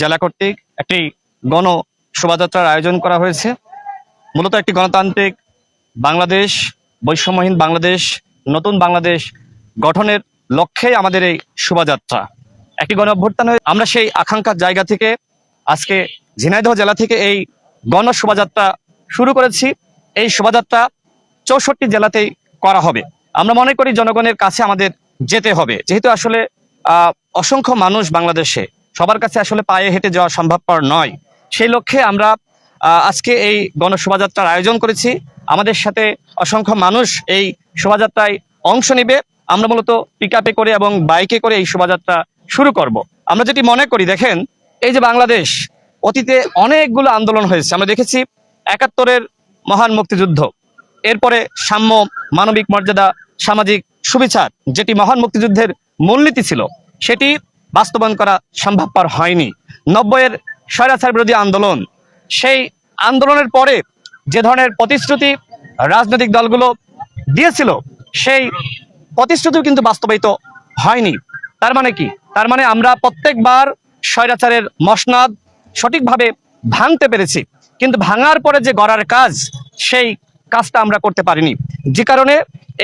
জেলা কর্তৃক একটি গণ শোভাযাত্রার আয়োজন করা হয়েছে। মূলত একটি গণতান্ত্রিক বাংলাদেশ, বৈষম্যহীন বাংলাদেশ, নতুন বাংলাদেশ গঠনের লক্ষ্যেই আমাদের এই শোভাযাত্রা। একটি গণ অভ্যুত্থান হয়ে আমরা সেই আকাঙ্ক্ষার জায়গা থেকে আজকে ঝিনাইদহ জেলা থেকে এই গণ শোভাযাত্রা শুরু করেছি। এই শোভাযাত্রা চৌষট্টি জেলাতেই করা হবে। আমরা মনে করি জনগণের কাছে আমাদের যেতে হবে। যেহেতু আসলে অসংখ্য মানুষ বাংলাদেশে সবার কাছে আসলে পায়ে হেঁটে যাওয়া সম্ভবপর নয়। সেই লক্ষ্যে আমরা আজকে এই গণশোভাযাত্রার আয়োজন করেছি। আমাদের সাথে অসংখ্য মানুষ এই শোভাযাত্রায় অংশ নেবে। আমরা মূলত পিক করে এবং বাইকে করে এই শোভাযাত্রা শুরু করব। আমরা যেটি মনে করি, দেখেন, এই যে বাংলাদেশ, অতীতে অনেকগুলো আন্দোলন হয়েছে। আমরা দেখেছি একাত্তরের মহান মুক্তিযুদ্ধ, এরপরে সাম্য মানবিক মর্যাদা, সামাজিক সুবিচার, যেটি মহান মুক্তিযুদ্ধের মূলনীতি ছিল, সেটি বাস্তবায়ন করা সম্ভবপর হয়নি। নব্বইয়ের স্বৈরাচার বিরোধী আন্দোলন, সেই আন্দোলনের পরে যে ধরনের প্রতিশ্রুতি রাজনৈতিক দলগুলো দিয়েছিল, সেই প্রতিশ্রুতিও কিন্তু বাস্তবায়িত হয়নি। তার মানে কি? তার মানে আমরা প্রত্যেকবার স্বৈরাচারের মসনাদ সঠিকভাবে ভাঙতে পেরেছি, কিন্তু ভাঙার পরে যে গড়ার কাজ, সেই কাজটা আমরা করতে পারিনি। যে কারণে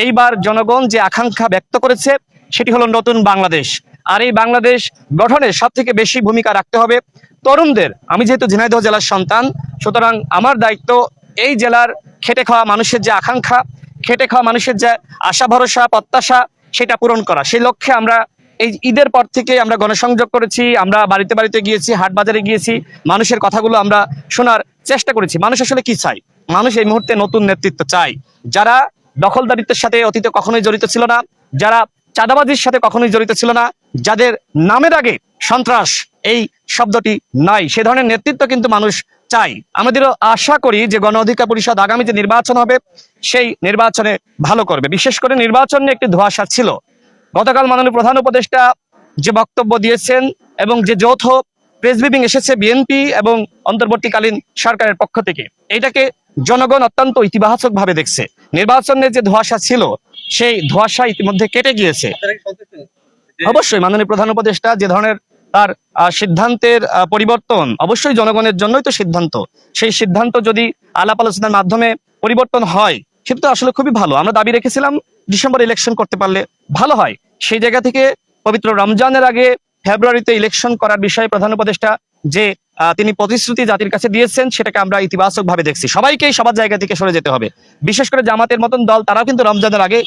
এইবার জনগণ যে আকাঙ্ক্ষা ব্যক্ত করেছে, সেটি হলো নতুন বাংলাদেশ। আর এই বাংলাদেশ গঠনে সব থেকে বেশি ভূমিকা রাখতে হবে তরুণদের। আমি যেহেতু ঝিনাইদহ জেলার সন্তান, সুতরাং আমার দায়িত্ব এই জেলার খেটে খাওয়া মানুষের যে আকাঙ্ক্ষা, খেটে খাওয়া মানুষের যে আশা, ভরসা, প্রত্যাশা, সেটা পূরণ করা। সেই লক্ষ্যে আমরা এই ঈদের পর থেকে আমরা গণসংযোগ করেছি, আমরা বাড়িতে বাড়িতে গিয়েছি, হাট বাজারে গিয়েছি, মানুষের কথাগুলো আমরা শোনার চেষ্টা করেছি। মানুষ আসলে কি চাই মানুষ এই মুহূর্তে নতুন নেতৃত্ব চাই যারা দখলদারিত্বের সাথে অতীতে কখনোই জড়িত ছিল না, যারা চাঁদাবাজির সাথে কখনোই জড়িত ছিল না, যাদের নামের আগে সন্ত্রাস এই শব্দটি নাই। সে ধরনের নেতৃত্ব কিন্তু মানুষ চাই আমাদেরও আশা করি যে গণ অধিকার পরিষদ আগামী যে নির্বাচন হবে, সেই নির্বাচনে ভালো করবে। বিশেষ করে নির্বাচন নিয়ে একটি ধোঁয়াশা ছিল। গতকাল মাননীয় প্রধান উপদেষ্টা যে বক্তব্য দিয়েছেন এবং যে যৌথ প্রেস ব্রিফিং এসেছে বিএনপি এবং অন্তর্বর্তীকালীন সরকারের পক্ষ থেকে, এটাকে জনগণ অত্যন্ত ইতিবাচক ভাবে দেখছে নির্বাচনের যে ধোঁয়াশা ছিল সেই ধোঁয়াশা ইতিমধ্যে কেটে গিয়েছে। অবশ্যই মাননীয় প্রধান উপদেষ্টা যে ধরনের তার সিদ্ধান্তের পরিবর্তন অবশ্যই জনগণের জন্যই তো সিদ্ধান্ত। সেই সিদ্ধান্ত যদি আলাপ আলোচনার মাধ্যমে পরিবর্তন হয়, সেটা তো আসলে খুবই ভালো। আমরা দাবি রেখেছিলাম ডিসেম্বর ইলেকশন করতে পারলে ভালো হয়। সেই জায়গা থেকে পবিত্র রমজানের আগে ফেব্রুয়ারিতে ইলেকশন করার বিষয়ে প্রধান উপদেষ্টা যে তিনি প্রতিশ্রুতি জাতির কাছে দিয়েছেন, সেটাকে আমরা ইতিবাচক ভাবে দেখছি। সবাইকেই সবার জায়গা থেকে সরে যেতে হবে। বিশেষ করে জামাতের মতন দল, তারাও কিন্তু রমজানের আগে